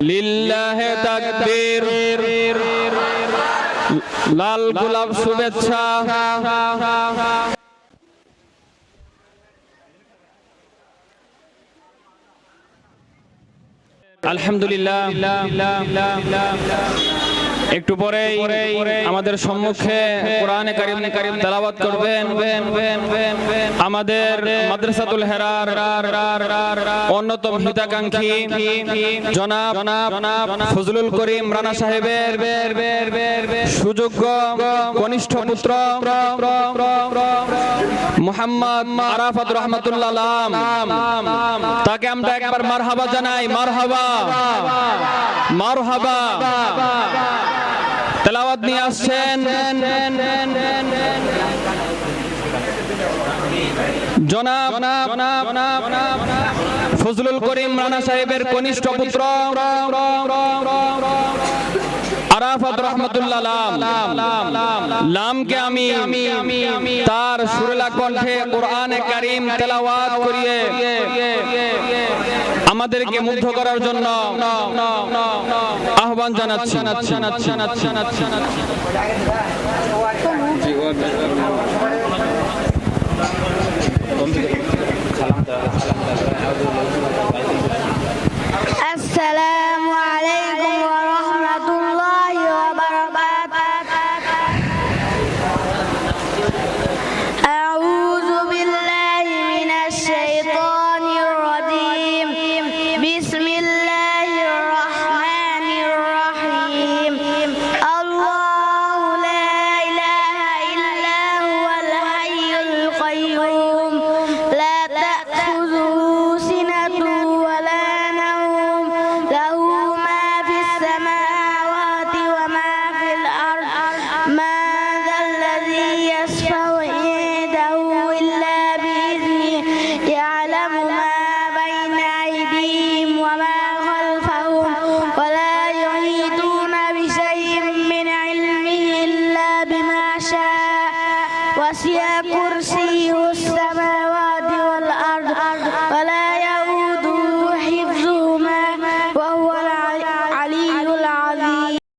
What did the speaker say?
লিল্লাহে তাকবীর। লাল গোলাপ শুভেচ্ছা। আলহামদুলিল্লাহ। একটু পরে আমাদের সম্মুখে কোরআনে কারিম কারিম তেলাওয়াত করবেন। আমাদের মাদ্রাসাতুল হেরার অন্যতম হিতাকাঙ্ক্ষী জনাব ফজলুল করিম রানা সাহেবের সুযোগ্য কনিষ্ঠ পুত্র। মোহাম্মদ। তাকে আমরা একবার মারহাবা জানাই, মারহাবা। মারহাবা। তেলাওয়াত নিয়ে আসছেন। ফজলুল করিম রানা সাহেবের কনিষ্ঠ পুত্র। আরাফাত রহমতুল্লাহ লাম লামকে আমি তার সুরেলা কণ্ঠে কোরআনে কারিম তেলাওয়াত করিয়ে আমাদেরকে মুগ্ধ করার জন্য আহ্বান জানাচ্ছি। আরশিয়া কুরসি